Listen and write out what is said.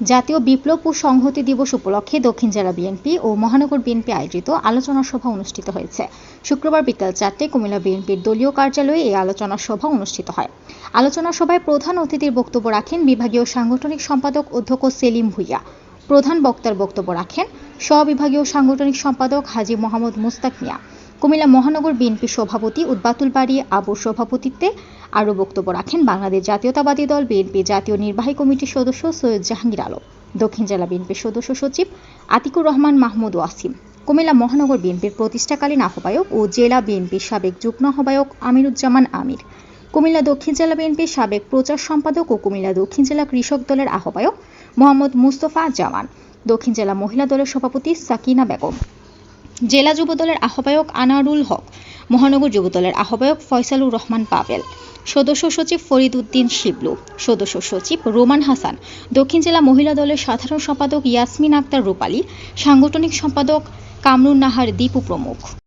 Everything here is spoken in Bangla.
জাতীয় বিপ্লব ও সংহতি দিবস উপলক্ষে দক্ষিণ জেলা বিএনপি ও মহানগর বিএনপি আয়োজিত আলোচনা সভা অনুষ্ঠিত হয়েছে। শুক্রবার বিকেল চারটে কুমিল্লা বিএনপির দলীয় কার্যালয়ে এই আলোচনা সভা অনুষ্ঠিত হয়। আলোচনা সভায় প্রধান অতিথির বক্তব্য রাখেন বিভাগীয় সাংগঠনিক সম্পাদক অধ্যক্ষ সেলিম ভুইয়া। প্রধান বক্তার বক্তব্য রাখেন সহবিভাগীয় সাংগঠনিক সম্পাদক হাজি মোহাম্মদ মুস্তাক মিয়া। কুমিল্লা মহানগর বিএনপি সভাপতি উদ্বাতুল বাড়ি আবুর সভাপতিত্বে আরও বক্তব্য রাখেন বাংলাদেশ জাতীয়তাবাদী দল বিএনপি জাতীয় নির্বাহী কমিটির সদস্য সৈয়দ জাহাঙ্গীর আলম, দক্ষিণ জেলা বিএনপির সদস্য সচিব আতিকুর রহমান মাহমুদ ওয়াসিম, কুমিল্লা মহানগর বিএনপির প্রতিষ্ঠাকালীন আহ্বায়ক ও জেলা বিএনপির সাবেক যুগ্ম আহ্বায়ক আমিরুজ্জামান আমির, কুমিল্লা দক্ষিণ জেলা বিএনপির সাবেক প্রচার সম্পাদক ও কুমিল্লা দক্ষিণ জেলা কৃষক দলের আহ্বায়ক মোহাম্মদ মুস্তফা জামান, দক্ষিণ জেলা মহিলা দলের সভাপতি সাকিনা বেগম। জেলা যুবদলের আহ্বায়ক আনারুল হক, মহানগর যুবদলের আহ্বায়ক ফয়সালুর রহমান পাভেল, সদস্য সচিব ফরিদ উদ্দিন শিবলু, সদস্য সচিব রোমান হাসান, দক্ষিণ জেলা মহিলা দলের সাধারণ সম্পাদক ইয়াসমিন আক্তার রূপালী, সাংগঠনিক সম্পাদক কামরুন নাহার দীপু প্রমুখ।